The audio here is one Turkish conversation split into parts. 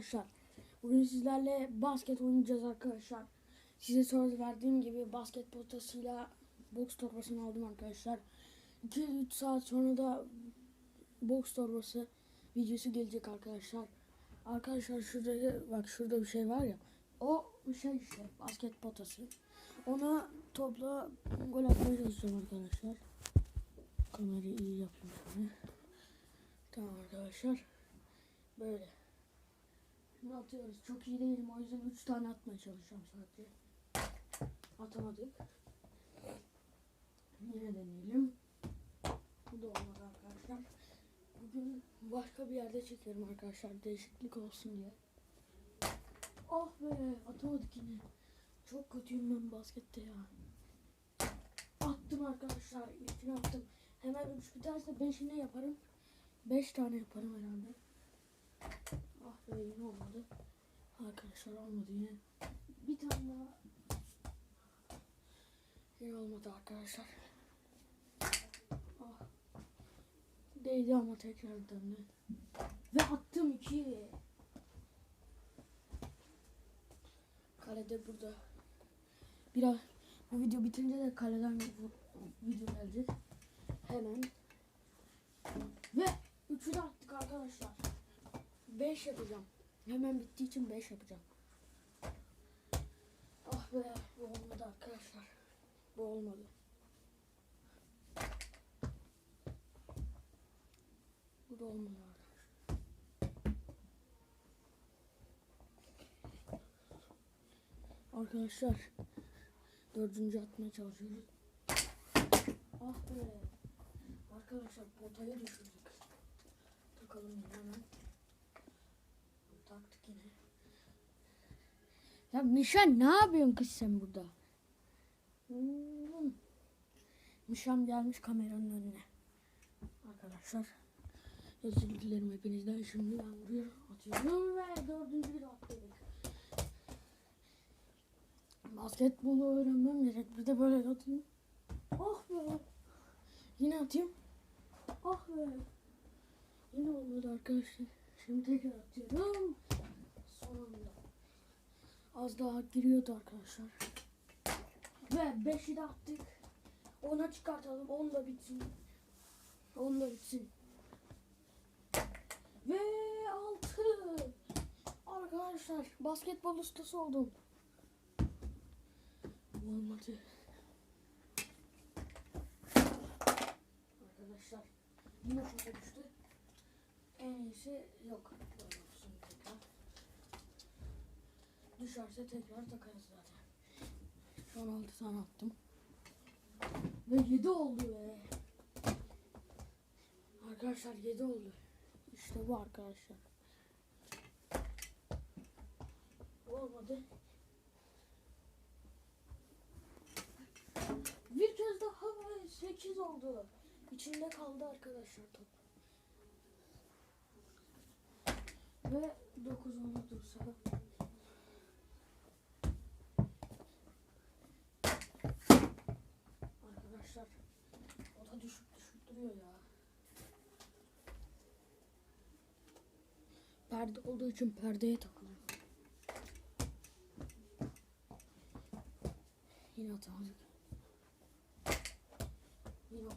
arkadaşlar. Bugün sizlerle basket oynayacağız arkadaşlar. Size söz verdiğim gibi basket potasıyla boks torbasını aldım arkadaşlar. 2-3 saat sonra da boks torbası videosu gelecek arkadaşlar. Arkadaşlar şurada bak şurada bir şey var ya. O bir şey işte basket potası. Ona topla gol atmaya çalışacağım arkadaşlar. Kamerayı iyi şöyle. Tamam arkadaşlar. Böyle. Şimdi atıyoruz. Çok iyi değilim o yüzden 3 tane atmaya çalışacağım sadece. Atamadık. Yine deneyelim. Bu da olmadı arkadaşlar. Bugün başka bir yerde çekiyorum arkadaşlar. Değişiklik olsun diye. Oh be atamadık yine. Çok kötüyüm ben baskette ya. Attım arkadaşlar. İlkini attım. Hemen 3 biterse 5'ini yaparım. 5 tane yaparım herhalde. Yine olmadı. Arkadaşlar olmadı yine. Bir tane daha. Yine olmadı arkadaşlar. Ah. Değdi ama tekrar döndü. Ve attım iki. Kalede burada. Biraz bu video bitince de kaleden bu- video gelecek. Hemen. Ve üçü de attık arkadaşlar. 5 yapacağım. Hemen bittiği için 5 yapacağım. Ah be bu olmadı arkadaşlar. Bu olmadı. Bu da olmadı arkadaşlar. Dördüncü atmaya çalışıyoruz. Ah be. Arkadaşlar potaya düşürdük. Takalım yine hemen. Taktık yine. Ya Mişan ne yapıyorsun kız sen burada? Mişan gelmiş kameranın önüne. Arkadaşlar özür dilerim hepinizden. Şimdi ben buraya atıyorum ve dördüncüyü de atladık. Basketbolu öğrenmem gerek. Bir de böyle atayım. Oh be. Yine atayım. Ah be. Yine olmadı arkadaşlar. Şimdi tekrar atıyorum. Az daha giriyordu arkadaşlar. Ve 5'i de attık. 10'a çıkartalım. 10 da bitsin. 10 da bitsin. Ve 6. Arkadaşlar basketbol ustası oldum. Olmadı. Arkadaşlar yine şoka düştü. En iyisi yok. Düşerse tekrar takarız zaten. Şu an 6 tane attım. Ve 7 oldu be. Arkadaşlar 7 oldu. İşte bu arkadaşlar. Olmadı. Bir kez daha ve 8 oldu. İçinde kaldı arkadaşlar top. Ve 9 oldu dursa. Arkadaşlar o da duruyor ya. Perde olduğu için perdeye takılıyor. Yine atamadık. Yine.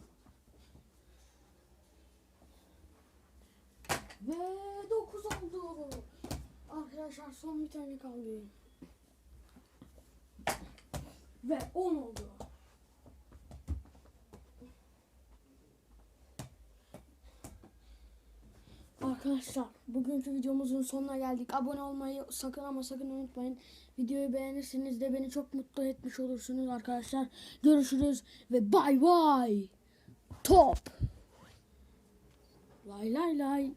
Ve 9 oldu. Arkadaşlar son bir tane kaldı. Ve 10 oldu. Arkadaşlar bugünkü videomuzun sonuna geldik. Abone olmayı sakın ama sakın unutmayın. Videoyu beğenirseniz de beni çok mutlu etmiş olursunuz arkadaşlar. Görüşürüz ve bay bay. Top. Lay lay lay.